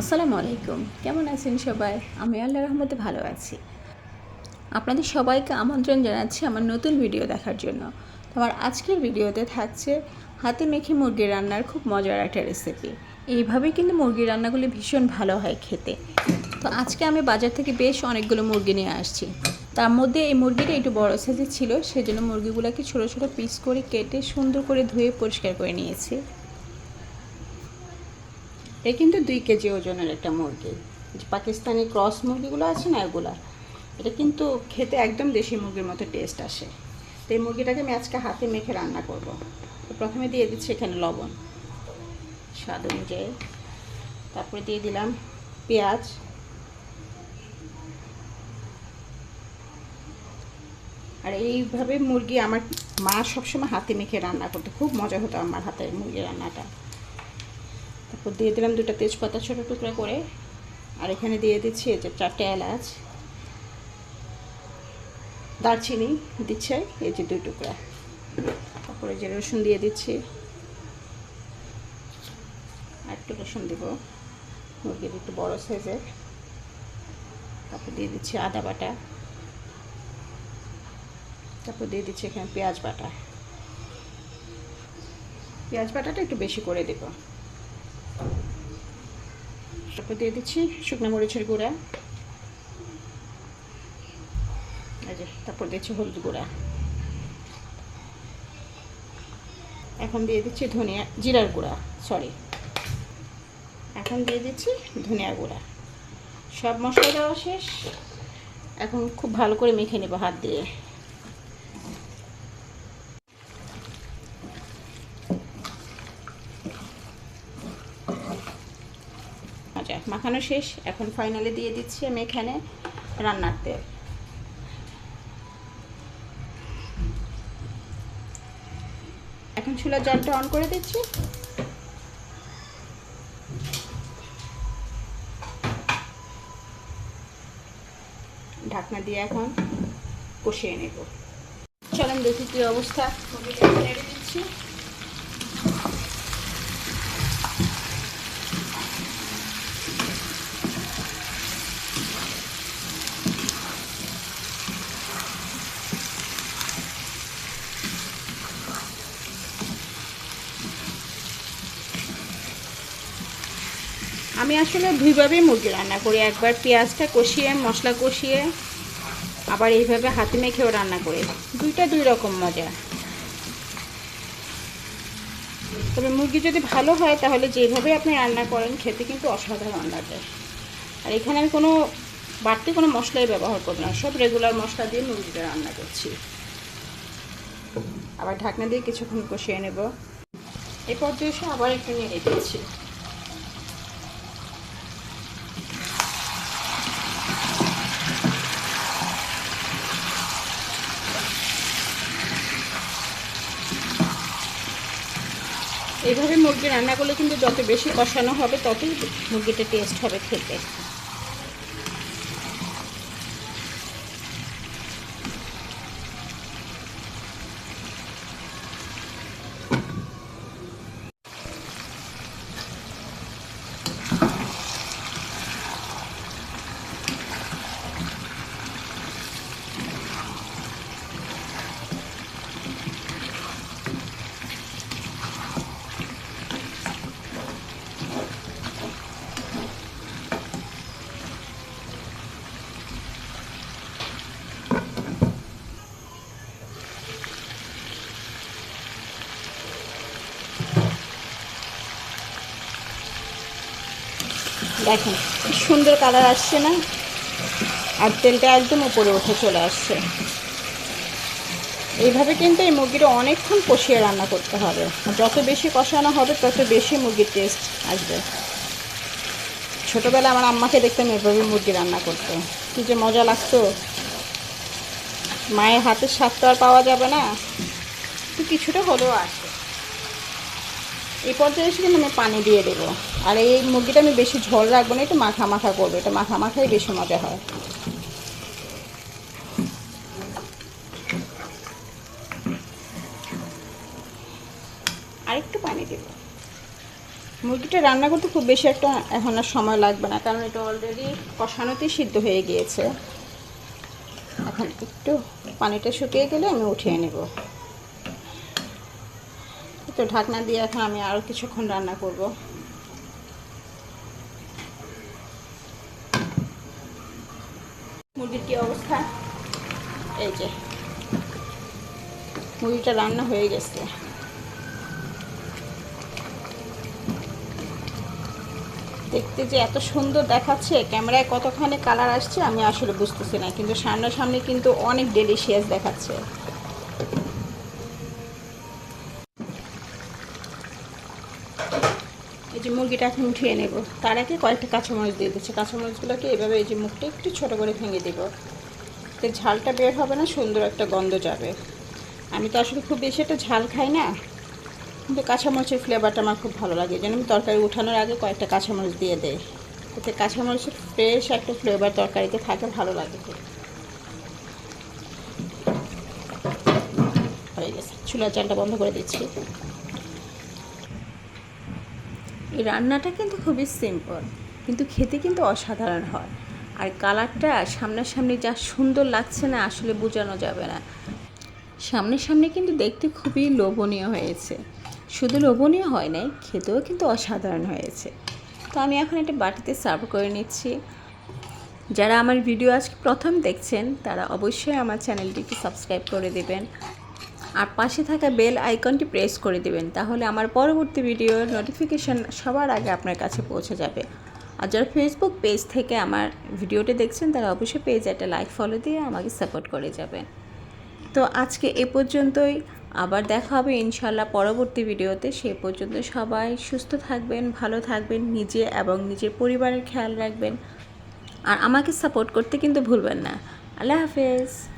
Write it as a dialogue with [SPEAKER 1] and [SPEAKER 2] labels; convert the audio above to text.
[SPEAKER 1] আসসালামু আলাইকুম। কেমন আছেন সবাই? আমি আল্লাহ রহমতে ভালো আছি। আপনাদের সবাইকে আমন্ত্রণ জানাচ্ছি আমার নতুন ভিডিও দেখার জন্য। আমার আজকের ভিডিওতে থাকছে হাতে মেখে মুরগি রান্নার খুব মজার একটা রেসিপি এইভাবে কিন্তু মুরগি রান্নাগুলি ভীষণ ভালো হয় খেতে। তো আজকে আমি বাজার থেকে বেশ অনেকগুলো মুরগি নিয়ে আসছি। তার মধ্যে এই মুরগিটা একটু বড় সাইজের ছিল, সেজন্য মুরগিগুলোকে ছোটো ছোটো পিস করে কেটে সুন্দর করে ধুয়ে পরিষ্কার করে নিয়েছি। এ কিন্তু দুই কেজি ওজনের একটা মুরগি। যে পাকিস্তানি ক্রস মুরগিগুলো আছে না, এগুলা। এটা কিন্তু খেতে একদম দেশি মুরগির মতো টেস্ট আসে। তো এই মুরগিটাকে আমি আজকে হাতে মেখে রান্না করব। তো প্রথমে দিয়ে দিচ্ছি এখানে লবণ। স্বাদ অনুযায়ী। তারপরে দিয়ে দিলাম পেঁয়াজ। আর এইভাবে মুরগি আমার মা সবসময় হাতে মেখে রান্না করতো। খুব মজা হতো আমার হাতের মুরগি রান্নাটা। তারপর দিয়ে দিলাম দুটো তেজপাতা ছোটো টুকরা করে। আর এখানে দিয়ে দিচ্ছি এই যে চারটে এলাচ। দারচিনি দিচ্ছে, এই যে দুই টুকরা। তারপরে যে রসুন দিয়ে দিচ্ছি। একটু রসুন দিব। মুরগির একটু বড়ো সাইজের। তারপর দিয়ে দিচ্ছি আদা বাটা। তারপর দিয়ে দিচ্ছি এখানে পেঁয়াজ বাটা। পেঁয়াজ বাটাটা একটু বেশি করে দেবো। তারপর দিয়ে দিচ্ছি শুকনো মরিচের গুঁড়া। যে, তারপর দিচ্ছি হলুদ গুঁড়া। এখন দিয়ে দিচ্ছি ধনিয়া, জিরার গুঁড়া সরি এখন দিয়ে দিচ্ছি ধনিয়া গুঁড়া। সব মশলা দেওয়া শেষ। এখন খুব ভালো করে মেখে নেব হাত দিয়ে। আচ্ছা মাখানো শেষ। এখন ফাইনালি দিয়ে দিচ্ছি আমি এখানে রান্নার তেল। এখন চুলার জলটা অন করে দিচ্ছি। ঢাকনা দিয়ে এখন কষিয়ে নেব। চলেন দেখি কি অবস্থা। দিচ্ছি আমি আসলে দুইভাবেই মুরগি রান্না করি। একবার পেঁয়াজটা কষিয়ে, মশলা কষিয়ে, আবার এইভাবে হাতে মেখেও রান্না করি। দুইটা দুই রকম মজা। তবে মুরগি যদি ভালো হয়, তাহলে যেভাবে আপনি রান্না করেন, খেতে কিন্তু অসাধারণ লাগে। আর এখানে আমি কোনো বাড়তি কোনো মশলাই ব্যবহার করি না। সব রেগুলার মশলা দিয়ে মুরগিটা রান্না করছি। আবার ঢাকনা দিয়ে কিছুক্ষণ কষিয়ে নেব। এই পর্যায়ে আবার একটু নিয়ে দিচ্ছি। এইভাবে মুরগি রান্না করলে কিন্তু যত বেশি কষানো হবে ততই মুরগিটা টেস্ট হবে খেতে। দেখেন সুন্দর কালার আসছে না? আর তেলটা একদম উপরে উঠে চলে আসছে। এইভাবে কিন্তু এই মুরগিটা অনেকক্ষণ কষিয়ে রান্না করতে হবে। যত বেশি কষানো হবে, তত বেশি মুরগির টেস্ট আসবে। ছোটোবেলা আমার আম্মাকে দেখতাম এভাবে মুরগি রান্না করতো। কী যে মজা লাগতো। মায়ের হাতের স্বাদ তো আর পাওয়া যাবে না। তো কিছুটা হলেও আসে। এই পর্যায়ে এসে কিন্তু আমি পানি দিয়ে দেবো। আর এই মুরগিটা আমি বেশি ঝোল রাখব না, একটু মাখা মাখা করব। এটা মাখা মাখাই বেশি মজা হয়। আরেকটু পানি দেব। মুরগিটা রান্না করতে খুব বেশি একটা এখন আর সময় লাগবে না, কারণ এটা অলরেডি কষানোতেই সিদ্ধ হয়ে গিয়েছে। এখন একটু পানিটা শুকিয়ে গেলে আমি উঠিয়ে নেব। তো ঢাকনা দিয়ে এখন আমি আরও কিছুক্ষণ রান্না করব। মুরগির কি অবস্থা? এই যে। মুরগিটা রান্না হয়ে গেছে। দেখতে যে এত সুন্দর দেখাচ্ছে, ক্যামেরায় কতখানি কালার আসছে আমি আসলে বুঝতেছি না, কিন্তু সামনাসামনি কিন্তু অনেক ডেলিশিয়াস দেখাচ্ছে। যে মুরগিটা এখন উঠিয়ে নেব, তার আগে কয়েকটা কাঁচামরিচ দিয়ে দিচ্ছে। কাঁচামরিচগুলোকে এভাবে এই যে মুখটা একটু ছোটো করে ভেঙে দেব। তো ঝালটা বের হবে না, সুন্দর একটা গন্ধ যাবে। আমি তো আসলে খুব বেশি একটা ঝাল খাই না, কিন্তু কাঁচামরিচের ফ্লেভারটা আমার খুব ভালো লাগে। যেন আমি তরকারি উঠানোর আগে কয়েকটা কাঁচামরিচ দিয়ে দেয় এতে কাঁচামরিচের ফ্রেশ একটা ফ্লেভার তরকারিতে থাকে, ভালো লাগে হয়ে গেছে। চুলার চালটা বন্ধ করে দিচ্ছি। এই রান্নাটা কিন্তু খুবই সিম্পল কিন্তু খেতে কিন্তু অসাধারণ হয়। আর কালারটা সামনাসামনি যা সুন্দর লাগছে না, আসলে বোঝানো যাবে না। সামনে কিন্তু দেখতে খুবই লোভনীয় হয়েছে। শুধু লোভনীয় হয় নাই, খেতেও কিন্তু অসাধারণ হয়েছে। তো আমি এখন একটা বাটিতে সার্ভ করে নিচ্ছি। যারা আমার ভিডিও আজকে প্রথম দেখছেন, তারা অবশ্যই আমার চ্যানেলটিকে সাবস্ক্রাইব করে দেবেন। আর পাশে থাকা বেল আইকনটি প্রেস করে দেবেন, তাহলে আমার পরবর্তী ভিডিওর নোটিফিকেশান সবার আগে আপনার কাছে পৌঁছে যাবে। আর যারা ফেসবুক পেজ থেকে আমার ভিডিওটি দেখছেন, তারা অবশ্যই পেজ একটা লাইক ফলো দিয়ে আমাকে সাপোর্ট করে যাবেন। তো আজকে এ পর্যন্তই, আবার দেখা হবে ইনশাল্লাহ পরবর্তী ভিডিওতে। সে পর্যন্ত সবাই সুস্থ থাকবেন, ভালো থাকবেন, নিজে এবং নিজের পরিবারের খেয়াল রাখবেন। আর আমাকে সাপোর্ট করতে কিন্তু ভুলবেন না। আল্লাহ হাফেজ।